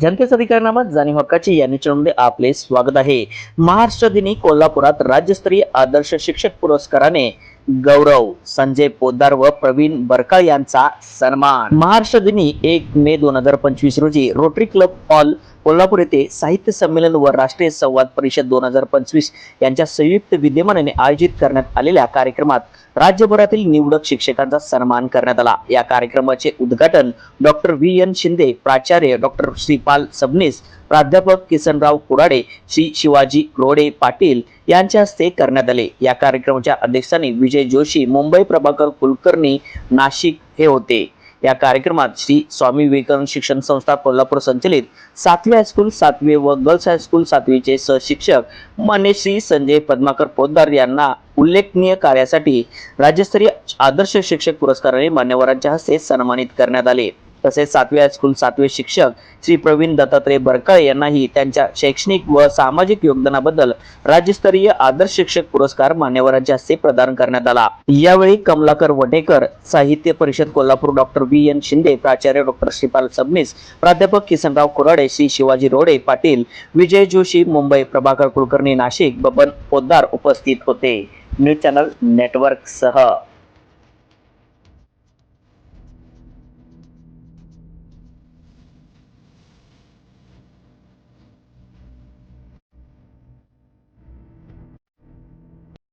जनतेचा अधिकारनामा जाणीव हक्काची या चॅनलमध्ये आपले स्वागत आहे. महाराष्ट्र दिनी कोल्हापुरात राज्यस्तरीय आदर्श शिक्षक पुरस्काराने गौरव संजय पोद्दार व प्रवीण बरकळ यांचा सन्मान. महाराष्ट्र दिनी एक मे दोन हजार पंचवीस रोजी रोटरी क्लब हॉल कोल्हापूर येथे साहित्य संमेलन व राष्ट्रीय संवाद परिषद दोन हजार पंचवीस यांच्या संयुक्त विद्यमानाने आयोजित करण्यात आलेल्या कार्यक्रमात राज्यभरातील निवडक शिक्षकांचा सन्मान करण्यात आला. या कार्यक्रमाचे उद्घाटन डॉक्टर व्ही एन शिंदे प्राचार्य डॉक्टर श्रीपाल सबनीस प्राध्यापक किसनराव कुराडे श्री शिवाजी रोडे पाटील यांच्या हस्ते करण्यात आले. या कार्यक्रमाच्या अध्यक्षांनी विजय जोशी मुंबई प्रभाकर कुलकर्णी नाशिक हे होते. या कार्यक्रमात श्री स्वामी विवेकानंद शिक्षण संस्था कोल्हापूर संचलित सातवी हायस्कूल सातवी व गर्ल्स हायस्कूल सातवीचे सहशिक्षक मान्य श्री संजय पद्माकर पोद्दार यांना उल्लेखनीय कार्यासाठी राज्यस्तरीय आदर्श शिक्षक पुरस्काराने मान्यवरांच्या हस्ते सन्मानित करण्यात आले. तसेच सातवे हायस्कूल सातवे शिक्षक श्री प्रवीण दत्तात्रय बरकाळे यांनाही त्यांच्या शैक्षणिक व सामाजिक योगदानाबद्दल राज्यस्तरीय आदर्श शिक्षक पुरस्कार मान्यवरांच्या हस्ते प्रदान करण्यात आला. यावेळी कमलाकर वटेकर साहित्य परिषद Kolhapur doctor V. N. Shinde प्राचार्य डॉक्टर श्रीपाल सबनीस प्राध्यापक किसनराव कुराडे श्री शिवाजी रोडे पाटील विजय जोशी मुंबई प्रभाकर कुलकर्णी नाशिक बबन पोद्दार उपस्थित होते. न्यूज चॅनल नेटवर्क सह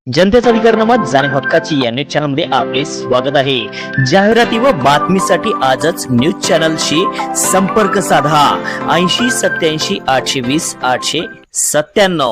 जनतेचा अधिकारनामा जाणीव हक्काची या न्यूज चॅनलमध्ये आपले स्वागत आहे. जाहिराती व बातमीसाठी आजच न्यूज चॅनलशी संपर्क साधा. ऐंशी सत्याऐंशी आठशे वीस आठशे सत्त्याण्णव.